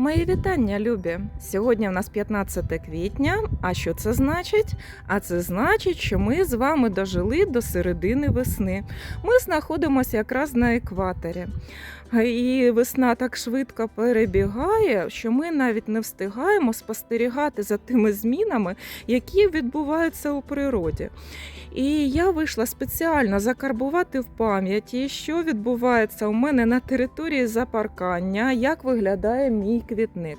Мої вітання, любі! Сьогодні у нас 15 квітня. А що це значить? А це значить, що ми з вами дожили до середини весни. Ми знаходимося якраз на екваторі. І весна так швидко перебігає, що ми навіть не встигаємо спостерігати за тими змінами, які відбуваються у природі. І я вийшла спеціально закарбувати в пам'яті, що відбувається у мене на території запаркання, як виглядає мій квітник.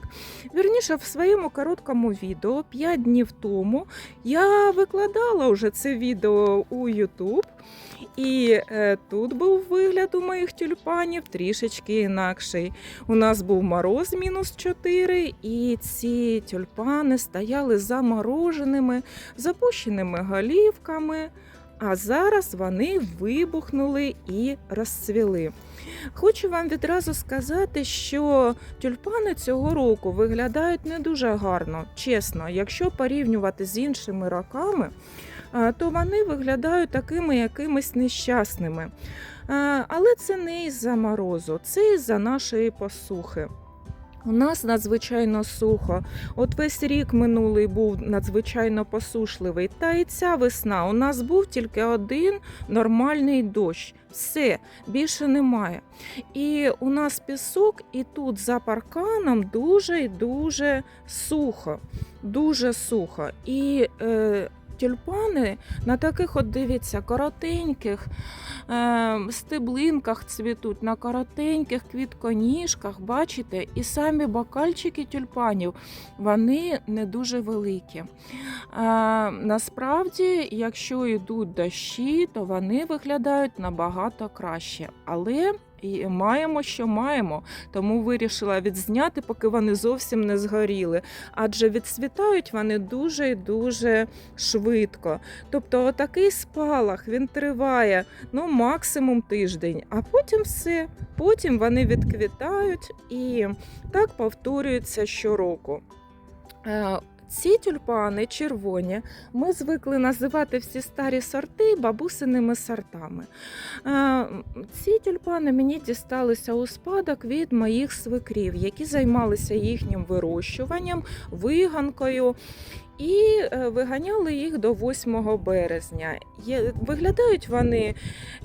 Вірніше, в своєму короткому відео 5 днів тому я викладала вже це відео у YouTube. І е, тут був вигляд у моїх тюльпанів трішечки інакший. У нас був мороз мінус 4, і ці тюльпани стояли замороженими, запущеними голівками. А зараз вони вибухнули і розцвіли. Хочу вам відразу сказати, що тюльпани цього року виглядають не дуже гарно, чесно, якщо порівнювати з іншими роками, то вони виглядають такими якимись нещасними. Але це не із-за морозу, це із-за нашої посухи. У нас надзвичайно сухо. От весь рік минулий був надзвичайно посушливий. Та і ця весна у нас був тільки один нормальний дощ. Все, більше немає. І у нас пісок, і тут за парканом дуже і дуже сухо. Дуже сухо. І е, тюльпани на таких, от дивіться, коротеньких е, стеблинках цвітуть, на коротеньких квітконіжках, бачите, і самі бокальчики тюльпанів вони не дуже великі. Е, насправді, якщо йдуть дощі, то вони виглядають набагато краще. Але і маємо, що маємо, тому вирішила відзняти, поки вони зовсім не згоріли. Адже відцвітають вони дуже і дуже швидко. Тобто, отакий спалах він триває ну, максимум тиждень, а потім все. Потім вони відквітають і так повторюється щороку. Ці тюльпани червоні ми звикли називати всі старі сорти бабусиними сортами. Е, Ці тюльпани мені дісталися у спадок від моїх свекрів, які займалися їхнім вирощуванням, виганкою. І е, виганяли їх до 8 березня. Виглядають вони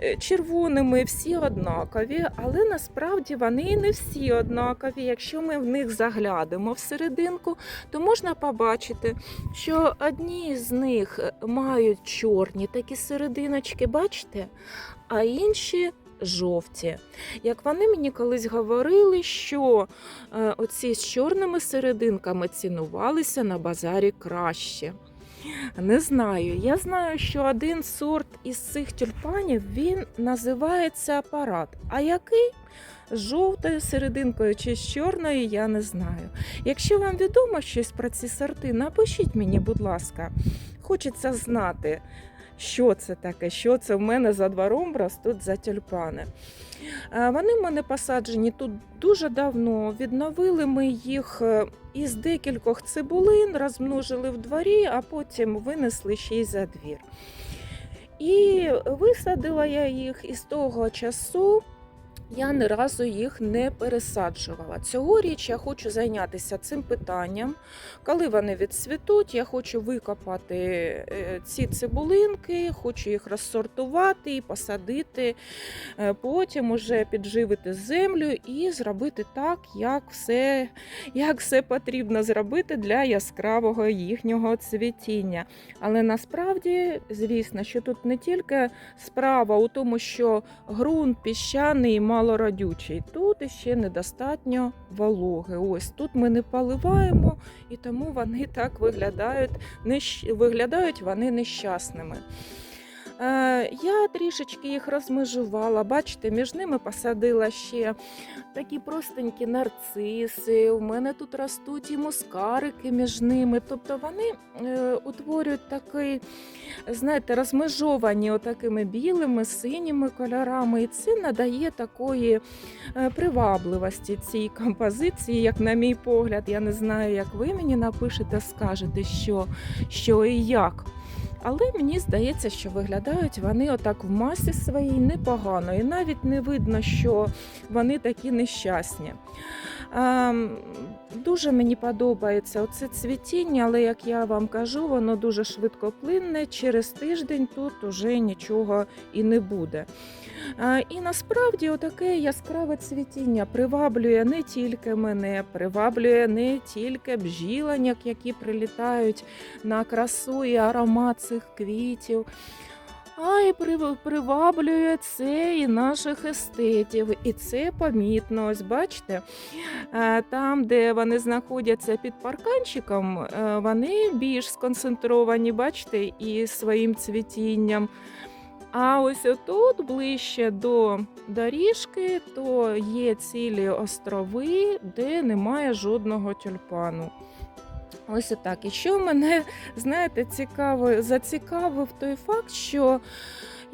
е, червоними, всі однакові, але насправді вони не всі однакові. Якщо ми в них заглянемо всерединку, то можна побачити, що одні з них мають чорні такі серединочки, бачите, а інші жовті. Як вони мені колись говорили, що е, оці з чорними серединками цінувалися на базарі краще. Не знаю. Я знаю, що один сорт із цих тюльпанів він називається апарат. А який? З жовтою серединкою чи з чорною, я не знаю. Якщо вам відомо щось про ці сорти, напишіть мені, будь ласка. Хочеться знати, що це таке, що це в мене за двором ростуть за тюльпани. Е, Вони в мене посаджені тут дуже давно. Відновили ми їх е, із декількох цибулин, розмножили в дворі, а потім винесли ще й за двір. І висадила я їх із того часу. Я ні разу їх не пересаджувала. Цьогоріч я хочу зайнятися цим питанням. Коли вони відцвітуть, я хочу викопати е, ці цибулинки, хочу їх розсортувати і посадити, е, потім уже підживити землю і зробити так, як все, як все потрібно зробити для яскравого їхнього цвітіння. Але насправді, звісно, що тут не тільки справа у тому, що ґрунт піщаний і малородючий, тут іще недостатньо вологи. Ось тут ми не поливаємо, і тому вони так виглядають, виглядають вони нещасними. Е, Я трішечки їх розмежувала. Бачите, між ними посадила ще такі простенькі нарциси. У мене тут ростуть і мускарики між ними. Тобто вони е, утворюють такий, знаєте, розмежовані отакими білими, синіми кольорами. І це надає такої е, привабливості цій композиції, як на мій погляд. Я не знаю, як ви мені напишете, скажете, що, що і як. Але мені здається, що виглядають вони отак в масі своїй непогано, і навіть не видно, що вони такі нещасні. Ем, дуже мені подобається оце цвітіння, але як я вам кажу, воно дуже швидкоплинне. Через тиждень тут уже нічого і не буде. І насправді отаке яскраве цвітіння приваблює не тільки мене, приваблює не тільки бджіланьок, які прилітають на красу і аромат цих квітів. А й приваблює це і наших естетів. І це помітно. Ось бачите, е, там, де вони знаходяться під парканчиком, е, вони більш сконцентровані, бачите, і своїм цвітінням. А ось отут, ближче до доріжки, то є цілі острови, де немає жодного тюльпану. Ось отак. І що мене, знаєте, цікаво, зацікавив той факт, що,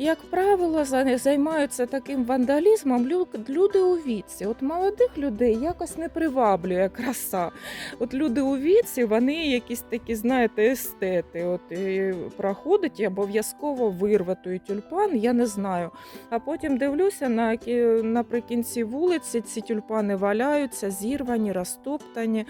як правило, займаються таким вандалізмом люди у віці. От молодих людей якось не приваблює краса. От люди у віці, вони якісь такі, знаєте, естети. От і проходить і обов'язково вирве тюльпан, я не знаю. А потім дивлюся на наприкінці вулиці, ці тюльпани валяються, зірвані, розтоптані.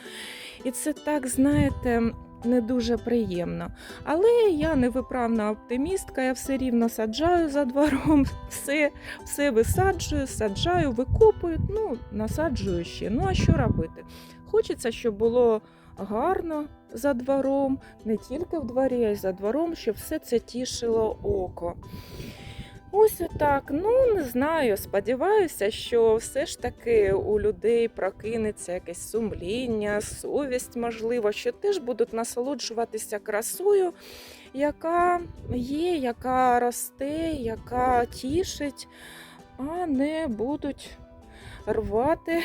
І це так, знаєте, не дуже приємно. Але я невиправна оптимістка, я все рівно саджаю за двором, все, все висаджую, саджаю, викопую, ну, насаджую ще. Ну а що робити? Хочеться, щоб було гарно за двором, не тільки в дворі, а й за двором, щоб все це тішило око. Ось отак. Ну не знаю. Сподіваюся, що все ж таки у людей прокинеться якесь сумління, совість, можливо, що теж будуть насолоджуватися красою, яка є, яка росте, яка тішить, а не будуть рвати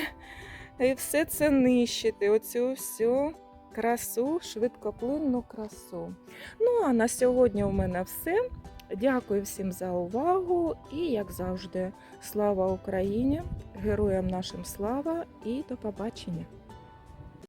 і все це нищити. Оцю всю красу, швидкоплинну красу. Ну а на сьогодні у мене все. Дякую всім за увагу і, як завжди, слава Україні! Героям нашим слава і до побачення!